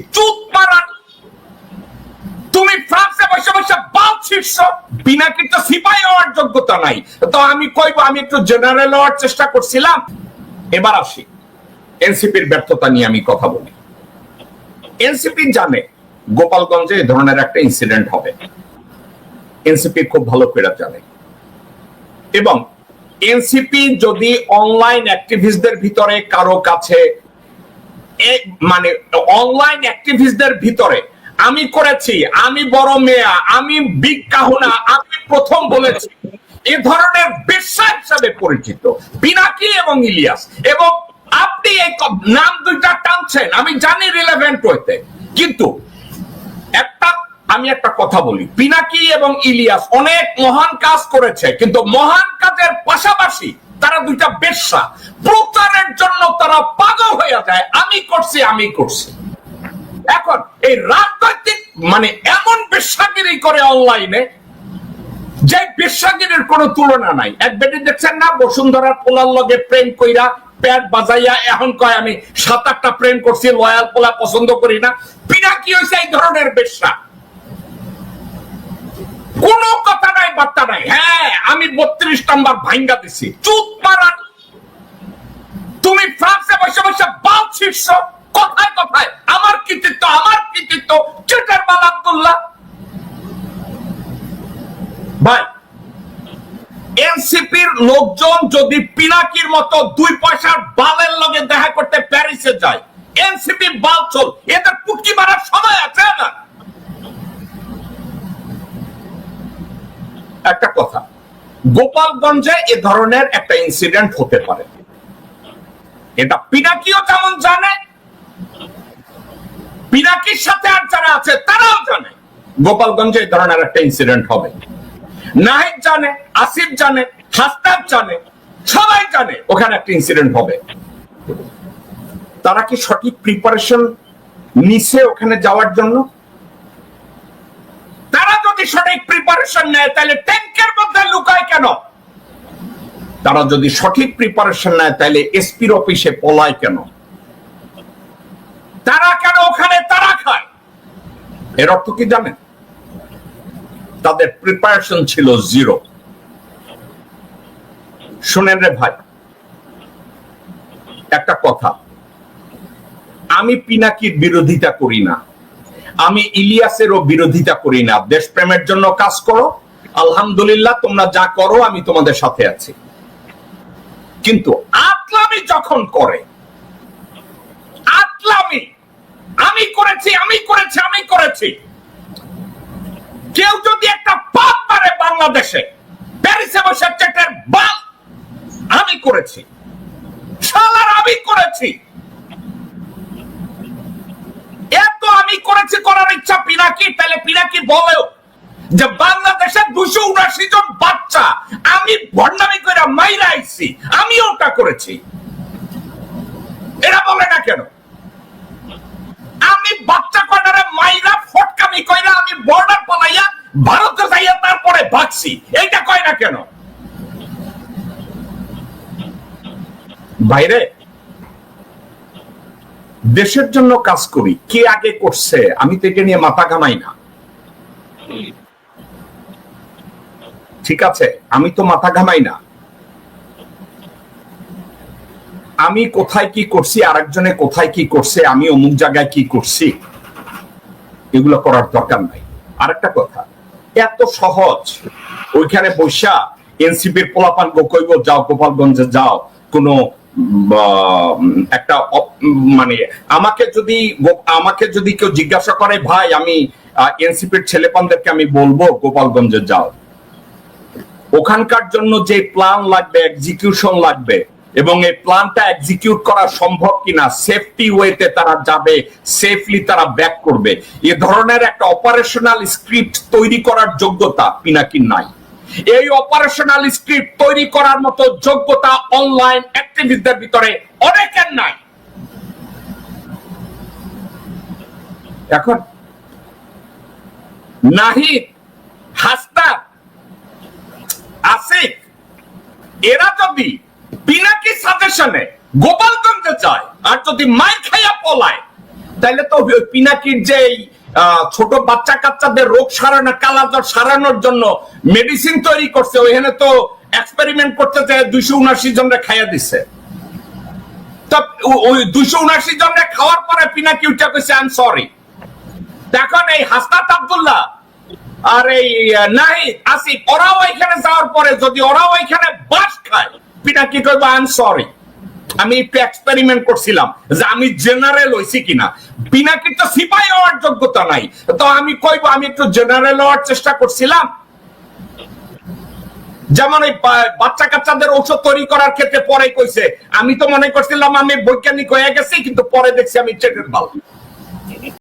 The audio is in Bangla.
চুত মারান তুমি ফ্রান্সে বসে বসে বাল শীর্ষ পিনাকির তো সিপাই হওয়ার যোগ্যতা নাই। তো আমি কইব, আমি একটু জেনারেল হওয়ার চেষ্টা করছিলাম। এবার আসি। এনসিপির ব্যর্থতা নিয়ে আমি কথা বলি। এনসিপি জানে গোপালগঞ্জে এ ধরনের একটা ইনসিডেন্ট হবে। এনসিপি খুব ভালো করে জানে। এবং এনসিপি যদি অনলাইন অ্যাক্টিভিস্টদের ভিতরে কারও কাছে মানে অনলাইন অ্যাক্টিভিস্টদের ভিতরে, আমি করেছি, আমি বড় মেয়া, আমি বিগ কাহুনা, আমি প্রথম বলেছি, এ ধরনের পেশা হিসাবে পরিচিত, পিনাকি এবং ইলিয়াস, এবং আপনি এই নাম দুইটা টানছেন, আমি জানি রিলেভেন্ট হইতে, কিন্তু একটা, আমি একটা কথা বলি, পিনাকি এবং ইলিয়াস অনেক মহান কাজ করেছে, কিন্তু মহান কাজের পাশাপাশি তারা দুইটা বেশ্যা প্রচারের জন্য তারা পাগল হয়ে যায়, আমি করছি আমি করছি। এখন এই রাজনৈতিক মানে এমন বেশ্যাগিরি করে অনলাইনে, যে বেশ্যাগিরির কোনো তুলনা নাই। এক বেটি দেখছেন না বসুন্ধরার পোলার লগে প্রেম কইরা প্যাট বাজাইয়া এখন কয়, আমি সাত আটটা প্রেম করছি, লয়াল পোলা পছন্দ করি না। পিনা কি হয়েছে এই ধরনের বেশ্যা? কোনো কথা নাই, বার্তা নাই। হ্যাঁ আমি বত্রিশ নাম্বার ভাঙ্গা দিছি। চুপ মারান তুমি ফ্রান্সে বসে বসে বাল শীর্ষ কথায় কথায় আমার কৃতিত্ব আমার কৃতিত্ব চেটার বাল আব্দুল্লাহ। ভাই, এনসিপির লোকজন যদি পিনাকির মতো দুই পয়সার বালের লগে দেখা করতে প্যারিসে যায়, এনসিপি বাল চল, এদের পুটকি মারার সময় আছে না? একটা কথা, গোপালগঞ্জে এ ধরনের একটা ইনসিডেন্ট হতে পারে। এটা পিনাকিও যেমন জানে? পিনাকির সাথে আর যারা আছে, তারাও জানে। গোপালগঞ্জে এই ধরনের একটা ইনসিডেন্ট হবে। নাহিদ জানে, আসিফ জানে হাসনাব জানে, সবাই জানে ওখানে একটা ইনসিডেন্ট হবে। তারা কি সঠিক প্রিপারেশন নিছে ওখানে যাওয়ার জন্য? তারা যদি সঠিক প্রিপারেশন নেয়, তাহলে ট্যাঙ্কের মধ্যে লুকায় কেন? তারা যদি সঠিক প্রিপারেশন নেয়, তাহলে এসপির অফিসে পলায় কেন? তারা কেন ওখানে তারা খায়? এর অর্থ কি জানেন? তাদের প্রিপারেশন ছিল জিরো শুনেন রে ভাই, একটা কথা। আমি পিনাকির বিরোধিতা করি না। আমি ইলিয়াসেরও বিরোধিতা করি না। দেশপ্রেমের জন্য কাজ করো। আলহামদুলিল্লাহ, তোমরা যা করো, আমি তোমাদের সাথে আছি। কিন্তু আতলামি যখন করে, আতলামি, আমি করেছি আমি করেছি আমি করেছি। কেউ যদি একটা পাপ পারে বাংলাদেশে, প্যারিসে বসে চেটের বাল, আমি করেছি। শালার আমি করেছি। এত আমি করেছি করার ইচ্ছা পিনাকি, তাহলে পিনাকি বলেও যে বাংলাদেশের দুশো উনাশি জন বাচ্চা আমি ভণ্ডামি করে মাইরা আইছি, আমি ওটা করেছি। এরা বলে না কেন? আমি বাচ্চা কয়টারে মাইরা ফটকামি কইরা আমি বর্ডার পালাইয়া ভারতে যাইয়া তারপরে ভাগছি, এইটা কয় না কেন? বাইরে, দেশের জন্য কাজ করি, কে আগে করছে, আমি তো এটা নিয়ে মাথা ঘামাই না। ঠিক আছে, আমি তো মাথা ঘামাই না। আমি কোথায় কি করছি, আরেকজনে কোথায় কি করছে, আমি অমুক জায়গায় কি করছি, এগুলো করার দরকার নাই। আরেকটা কথা, এত সহজ, ওইখানে বৈশা এনসিপির পোলাপান কইব, যাও গোপালগঞ্জে যাও, কোনো একটা মানে আমাকে যদি আমাকে যদি কেউ জিজ্ঞাসা করে, ভাই, আমি এনসিপির ছেলেপানদেরকে আমি বলব, গোপালগঞ্জে যাও। ওখানকার জন্য যে প্ল্যান লাগবে এক্সিকিউশন লাগবে, এবং এই প্ল্যানটা এক্সিকিউট করা সম্ভব কিনা সেফটি ওয়েতে তারা যাবে সেফলি তারা ব্যাক করবে। এ ধরনের একটা অপারেশনাল স্ক্রিপ্ট তৈরি করার যোগ্যতা পিনাকির নাই। এই অপারেশনাল স্ক্রিপ্ট তৈরি করার মতো যোগ্যতা অনলাইন অ্যাক্টিভিস্টদের ভিতরে অনেকের নাই। এখন নাহিদ হাসনা আসিফ এরা যদি পিনাকি সাজেশনে গোপালগঞ্জে যায় আর যদি মাই খাইয়া পলায়, তাইলে তো পিনাকির যে ছোট বাচ্চা কাচ্চাদের রোগ সারানো, কালাজ্বর সারানোর জন্য মেডিসিন তৈরি করছে, ওইখানে তো এক্সপেরিমেন্ট করতে চায় দুইশো উনাশি জনরে খাইয়া দিছে। ওই দুইশো উনাশি জনরে খাওয়ার পরে পিনাকি উঠা কইছে আই এম সরি এখন এই হাসনাত আব্দুল্লাহ আর এই নাহিদ, আসিফ, ওরাও এখানে যাওয়ার পরে যদি ওরাও এখানে বাস খায় পিনাকি কইবা আই এম সরি আমি একটু এক্সপেরিমেন্ট করছিলাম যে আমি জেনারেল হইছি কিনা। পিনাকির তো সিপাহি হওয়ার যোগ্যতা নাই। তো আমি কইবো, আমি একটু জেনারেল হওয়ার চেষ্টা করছিলাম। যেমন এই বাচ্চা কাচ্চাদের ঔষধ তৈরি করার ক্ষেত্রে পরে কইছে, আমি তো মনে করছিলাম আমি বৈজ্ঞানিক হয়ে গেছি, কিন্তু পরে দেখছি আমি চেটের বাল।